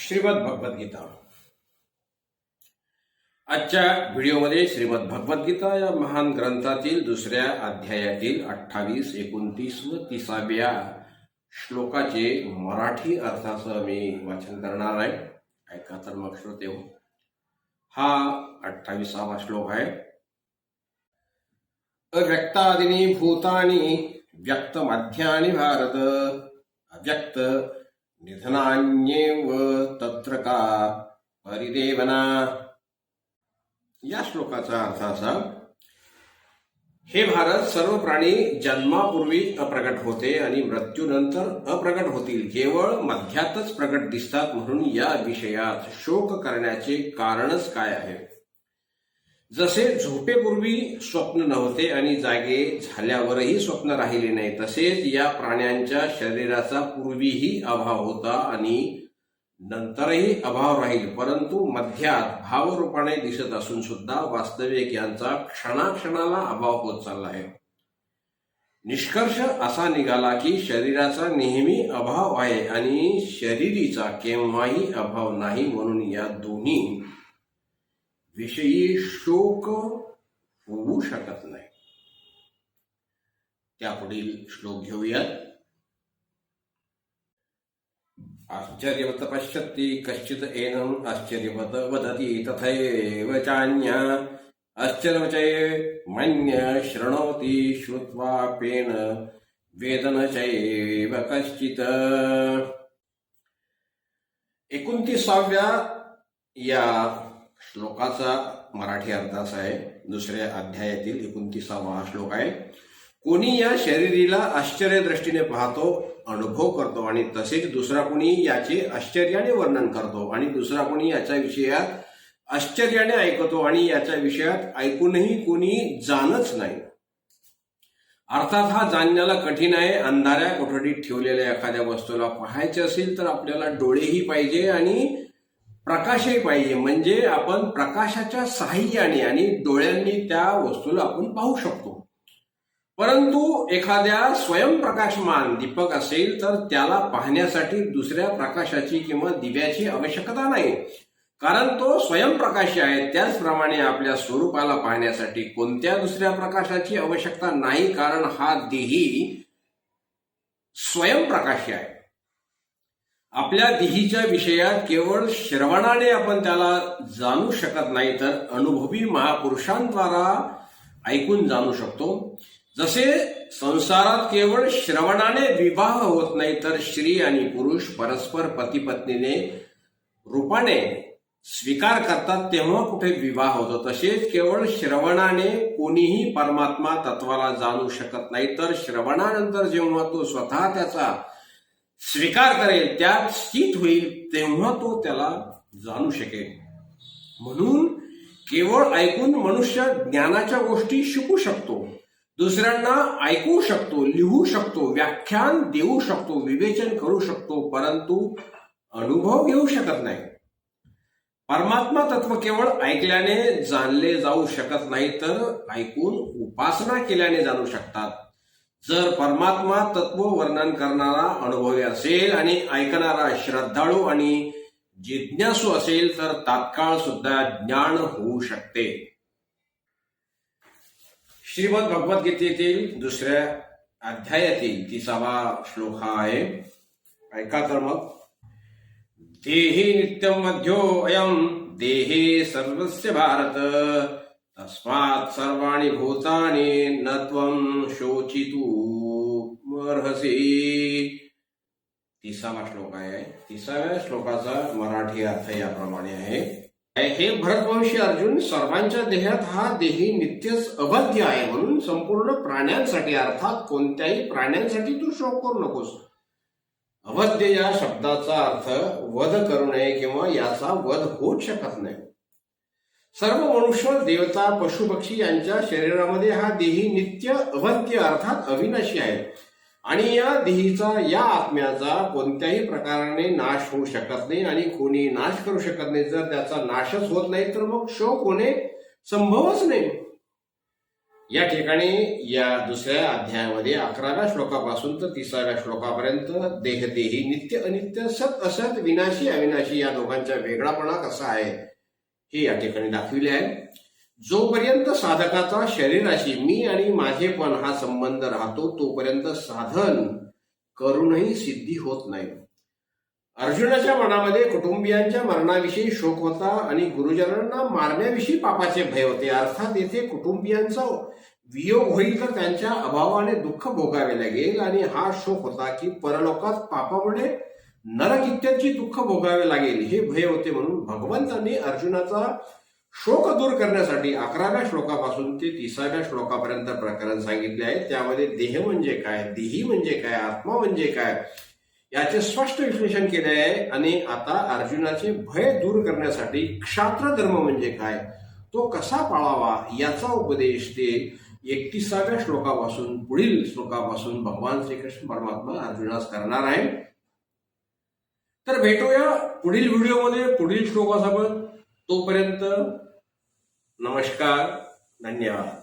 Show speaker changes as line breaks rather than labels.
श्रीमद भगवद्गीता आजच्या व्हिडिओमध्ये श्रीमद भगवद्गीता या महान ग्रंथातील दुसऱ्या अध्यायातील अठ्ठावीस एकोणतीस व तिसाव्या श्लोकाचे मराठी अर्थासह मी वाचन करणार आहे. ऐका तर मग श्रोते हो. हा अठ्ठावीसावा श्लोक आहे. अव्यक्तादिनी भूतानी व्यक्त माध्यानी भारत. अव्यक्त निधनान्येव तत्र का? परिदेवना। या श्लोकाचा अर्थ असा हे भारत सर्व प्राणी जन्मापूर्वी अप्रगट होते आणि मृत्यूनंतर अप्रगट होतील. केवळ मध्यातच प्रगट दिसतात म्हणून या विषयात शोक करण्याचे कारणच काय आहे? जसे झोपेपूर्वी स्वप्न नव्हते आणि जागे झाल्यावरही स्वप्न राहिले नाही तसेच या प्राण्यांच्या शरीराचा पूर्वीही अभाव होता आणि नंतरही अभाव राहील. परंतु मध्यात भावरूपाने दिसत असून सुद्धा वास्तविक यांचा क्षणाक्षणाला अभाव होत चालला आहे. निष्कर्ष असा निघाला की शरीराचा नेहमी अभाव आहे आणि शरीरीचा केव्हाही अभाव नाही म्हणून या दोन्ही विषयी शोक होऊ शकत नाही. त्यापुढील श्लोक घेऊयात. आश्चर्यवत पश्यति कश्चित् एनम् आश्चर्यवत वदति तथैव चान्य। आश्चर्यवचये मन्य शृणोति श्रुत्वाप्येन वेदन कश्चित्। एकोणतीसाव्या या श्लोकाचा मराठी अर्थ असा आहे दुसऱ्या अध्यायातील एकोणतीसावा श्लोक आहे कोणी या शरीरीला आश्चर्य दृष्टीने पाहतो अनुभव करतो आणि तसेच दुसरा कोणी याचे आश्चर्याने वर्णन करतो आणि दुसरा कोणी याच्या विषयात आश्चर्याने ऐकतो आणि याच्या विषयात ऐकूनही कोणी जाणच नाही. अर्थात हा जाणण्याला कठीण आहे अंधाऱ्या कोठडीत ठेवलेल्या एखाद्या वस्तूला पाहायचे असेल तर आपल्याला डोळेही पाहिजे आणि प्रकाशही पाहिजे. म्हणजे आपण प्रकाशाच्या साह्याने आणि डोळ्यांनी त्या वस्तूला आपण पाहू शकतो. परंतु एखाद्या स्वयंप्रकाशमान दीपक असेल तर त्याला पाहण्यासाठी दुसऱ्या प्रकाशाची किंवा दिव्याची आवश्यकता नाही. कारण तो स्वयंप्रकाशी आहे. त्याचप्रमाणे आपल्या स्वरूपाला पाहण्यासाठी कोणत्या दुसऱ्या प्रकाशाची आवश्यकता नाही. कारण हा देही स्वयंप्रकाशी आहे. आपल्या दिहीच्या विषयात केवळ श्रवणाने आपण त्याला जाणू शकत नाही तर अनुभवी महापुरुषांद्वारा ऐकून जाणू शकतो. जसे संसारात केवळ श्रवणाने विवाह होत नाही तर स्त्री आणि पुरुष परस्पर पती पत्नीने रूपाने स्वीकार करतात तेव्हा कुठे विवाह होतो. तसेच केवळ श्रवणाने कोणीही परमात्मा तत्वाला जाणू शकत नाही तर श्रवणानंतर जेव्हा तो स्वतः त्याचा स्वीकार करेल त्यात स्थित होईल तेव्हा तो त्याला जाणू शकेल. म्हणून केवळ ऐकून मनुष्य ज्ञानाच्या गोष्टी शिकू शकतो. दुसऱ्यांना ऐकू शकतो लिहू शकतो व्याख्यान देऊ शकतो विवेचन करू शकतो परंतु अनुभव घेऊ शकत नाही. परमात्मा तत्व केवळ ऐकल्याने जाणले जाऊ शकत नाही तर ऐकून उपासना केल्याने जाणू शकतात. जर परमात्मा तत्व वर्णन करणारा अनुभवी असेल आणि ऐकणारा श्रद्धाळू आणि जिज्ञासू असेल तर तात्काळ सुद्धा ज्ञान होऊ शकते. श्रीमद भगवद्गीतेतील दुसऱ्या अध्यायातील तिसावा श्लोक हा आहे. ऐका तर मग. देही नित्यम मध्यो अयम देहे सर्वस्य भारत. तस्मात् सर्वाणि भूतानि न त्वं शोचितु। अर्हसि तिसावा श्लोक आहे. तिसाव्या श्लोकाचा मराठी अर्थ याप्रमाणे आहे. हे भरतवंशी अर्जुन सर्वांच्या देहात हा देही नित्यच अबाध्य आहे म्हणून संपूर्ण प्राण्यांसाठी अर्थात कोणत्याही प्राण्यांसाठी तू शोक करू नकोस. अवध्य या शब्दाचा अर्थ वध करू नये किंवा याचा वध होऊच शकत नाही. सर्व मनुष्य देवता पशुपक्षी यांच्या शरीरामध्ये हा देही नित्य अवंत्य अर्थात अविनाशी आहे. आणि या देहीचा या आत्म्याचा कोणत्याही प्रकाराने नाश होऊ शकत नाही आणि कोणी नाश करू शकत नाही. जर त्याचा नाशच होत नाही तर मग शोक होणे संभवच नाही. या ठिकाणी या दुसऱ्या अध्यायामध्ये अकराव्या श्लोकापासून तर तिसाव्या श्लोकापर्यंत देह देही नित्य अनित्य सत असत विनाशी अविनाशी या दोघांचा वेगळापणा कसा आहे? हे या ठिकाणी दाखविले आहे. जोपर्यंत साधकाचा शरीराशी मी आणि माझेपण हा संबंध राहतो तोपर्यंत साधन करूनही सिद्धी होत नाही. अर्जुनाच्या मनामध्ये कुटुंबियांच्या मरणाविषयी शोक होता आणि गुरुजनांना मारण्याविषयी पापाचे भय होते. अर्थात येथे कुटुंबियांचा वियोग होईल तर त्यांच्या अभावाने दुःख भोगावे लागेल आणि हा शोक होता की परलोकात पापामुळे नरक इत्यादी दुःख भोगावे लागेल हे भय होते म्हणून भगवंतांनी अर्जुनाचा शोक दूर करण्यासाठी अकराव्या श्लोकापासून ते तिसाव्या श्लोकापर्यंत प्रकरण सांगितले आहे त्यामध्ये देह म्हणजे काय देही म्हणजे काय आत्मा म्हणजे काय याचे स्पष्ट विश्लेषण केले आहे. आणि आता अर्जुनाचे भय दूर करण्यासाठी क्षात्र धर्म म्हणजे काय तो कसा पाळावा याचा उपदेश ते एकतीसाव्या श्लोकापासून पुढील श्लोकापासून भगवान श्रीकृष्ण परमात्मा अर्जुनास करणार आहे तर भेटूया पुढील व्हिडिओमध्ये पुढील श्लोकासोबत. तोपर्यंत नमस्कार धन्यवाद.